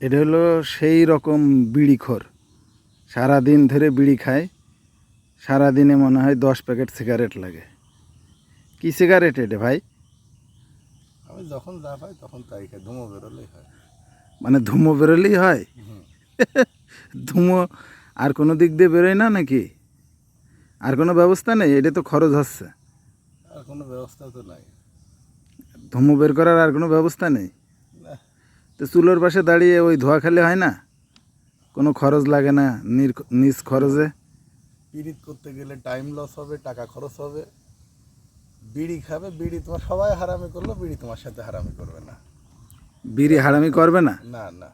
এটা হলো সেই রকম বিড়িখোর সারাদিন ধরে বিড়ি খায়। সারাদিনে মনে হয় দশ প্যাকেট সিগারেট লাগে। কি সিগারেট এটা ভাই? আমি যখন যা পাই তখন তাই খাই ধুমো বেরোলেই হয়। মানে ধুমো বেরোলেই হয়? ধুমো আর কোনো দিক দিয়ে বেরোয় না নাকি? আর কোনো ব্যবস্থা নেই? এটা তো খরচ হচ্ছে। আর কোনো ব্যবস্থা তো নাই। ধুমো বের করার আর কোনো ব্যবস্থা নেই? চুলোর পাশে দাঁড়িয়ে ওই ধোয়া খেলে হয় না? কোনো খরচ লাগে না নিজ খরচে। পিরিত করতে গেলে টাইম লস হবে টাকা খরচ হবে। বিড়ি খাবে বিড়ি তোমার সবাই হারামি করল বিড়ি তোমার সাথে হারামি করবে না। বিড়ি হারামি করবে না? না না।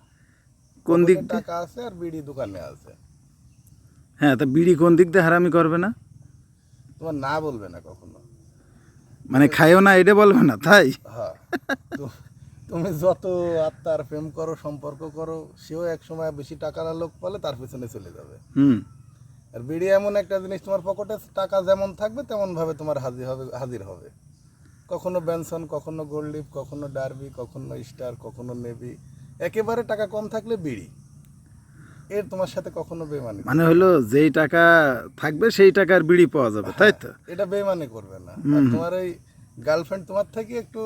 কোন দিক টাকা আছে আর বিড়ি দোকানে আছে। হ্যাঁ তা বিড়ি কোন দিক দিয়ে হারামি করবে না? তোমার না বলবে না কখনো। মানে খাইও না এটা বলবে না তাই? হ্যাঁ। তুমি যত আত্মার প্রেম করো সম্পর্ক করো সেও এক সময় বেশি টাকার লোক পালে তার পেছনে চলে যাবে। হুম। আর বিড়ি এমন একটা জিনিস তোমার পকেটে টাকা যেমন থাকবে তেমন ভাবে তোমার হাজির হবে হাজির হবে। কখনো বেনসন কখনো গোল্ড কখনো ডার্বি কখনো স্টার কখনো নেভি একেবারে টাকা কম থাকলে বিড়ি। এর তোমার সাথে কখনো বেমানি মানে হলো যেই টাকা থাকবে সেই টাকার বিড়ি পাওয়া যাবে তাই তো? এটা বেমানি করবে না। তোমার এই গার্লফ্রেন্ড তোমার থেকে একটু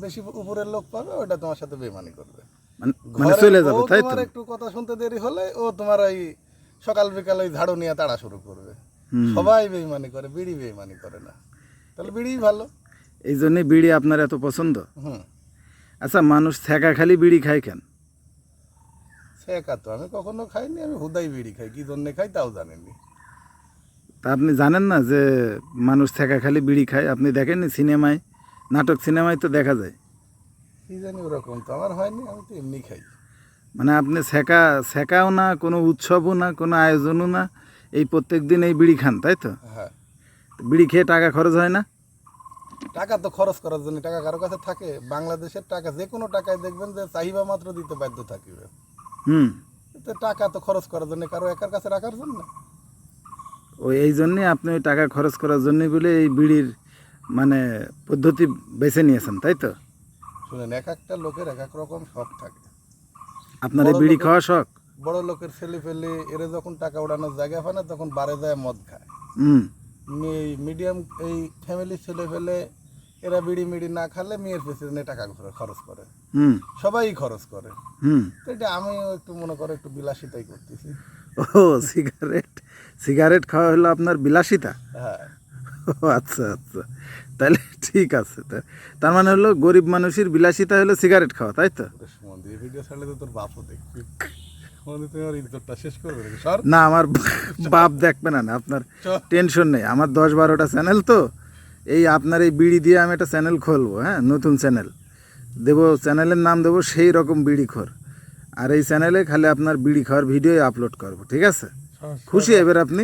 বেশি উপরের লোক পাবে ওটা তোমার সাথে বেমানি করবে। মানে মানে চলে যাবে তাই তো? একটু কথা শুনতে দেরি হলে ও তোমার ওই সকাল বিকাল ওই ঝাড়ু নিয়ে তাড়া শুরু করবে। সবাই বেইমানি করে বিড়ি বেইমানি করে না। তাহলে বিড়িই ভালো। এই জন্যে বিড়ি আপনার এত পছন্দ? হুম। আচ্ছা মানুষ থেকা খালি বিড়ি খায় কেন? একা তো আমি কখনো খাইনি আমি হুদাই বিড়ি খাই কি জন্যে খাই তাও জানেনি। তা আপনি জানেন না যে মানুষ থেকা খালি বিড়ি খায়? আপনি দেখেননি সিনেমায়? নাটক সিনেমায় তো দেখা যায়। কি জানি ওরকম তো আমার হয়নি আমি তো এমনি খাই। মানে আপনি সেকা সেকাও না কোনো উৎসবও না কোনো আয়োজনও না এই প্রত্যেক দিন এই বিড়ি খান তাই তো? হ্যাঁ। বিড়ি খেয়ে টাকা খরচ হয় না? টাকা তো খরচ করার জন্য টাকা কারও কাছে থাকে বাংলাদেশের টাকা যে কোনো টাকায় দেখবেন যে চাহিদা মাত্র দিতে বাধ্য থাকিবে। হুম। তো টাকা তো খরচ করার জন্য কারও একার কাছে রাখার জন্য। ওই এই জন্যে আপনি ওই টাকা খরচ করার জন্যই বলে এই বিড়ির মানে পদ্ধতি বেছে নিয়েছেন তাই তো? শুনেন এক একটা লোকের এক এক রকম শখ থাকে। আপনার এই বিড়ি খাওয়া শখ? বড় লোকের ছেলে ফেলে এরা যখন টাকা ওড়ানোর জায়গা পায় না তখন বারে যায় মদ খায়। হুম। মিডিয়াম এই ফ্যামিলির ছেলে ফেলে এরা বিড়ি মিড়ি না খালে মেয়ের পেছনে টাকা খরচ করে। হুম। সবাই খরচ করে। হুম। এটা আমিও একটু মনে করো একটু বিলাসিতাই করতেছি। ও সিগারেট সিগারেট খাওয়া হলো আপনার বিলাসিতা? হ্যাঁ। আচ্ছা আচ্ছা। তাহলে ঠিক আছে। তার মানে হলো গরিব মানুষের বিলাসিতা হলো সিগারেট খাওয়া তাই তো? না আমার বাপ দেখবে না না আপনার টেনশন নেই। আমার দশ বারোটা চ্যানেল তো এই আপনার এই বিড়ি দিয়ে আমি একটা চ্যানেল খুলবো হ্যাঁ নতুন চ্যানেল। দেবো চ্যানেলের নাম দেবো সেই রকম বিড়ি খোর। আর এই চ্যানেলে খালি আপনার বিড়ি খাওয়ার ভিডিও আপলোড করব ঠিক আছে? খুশি এবার আপনি?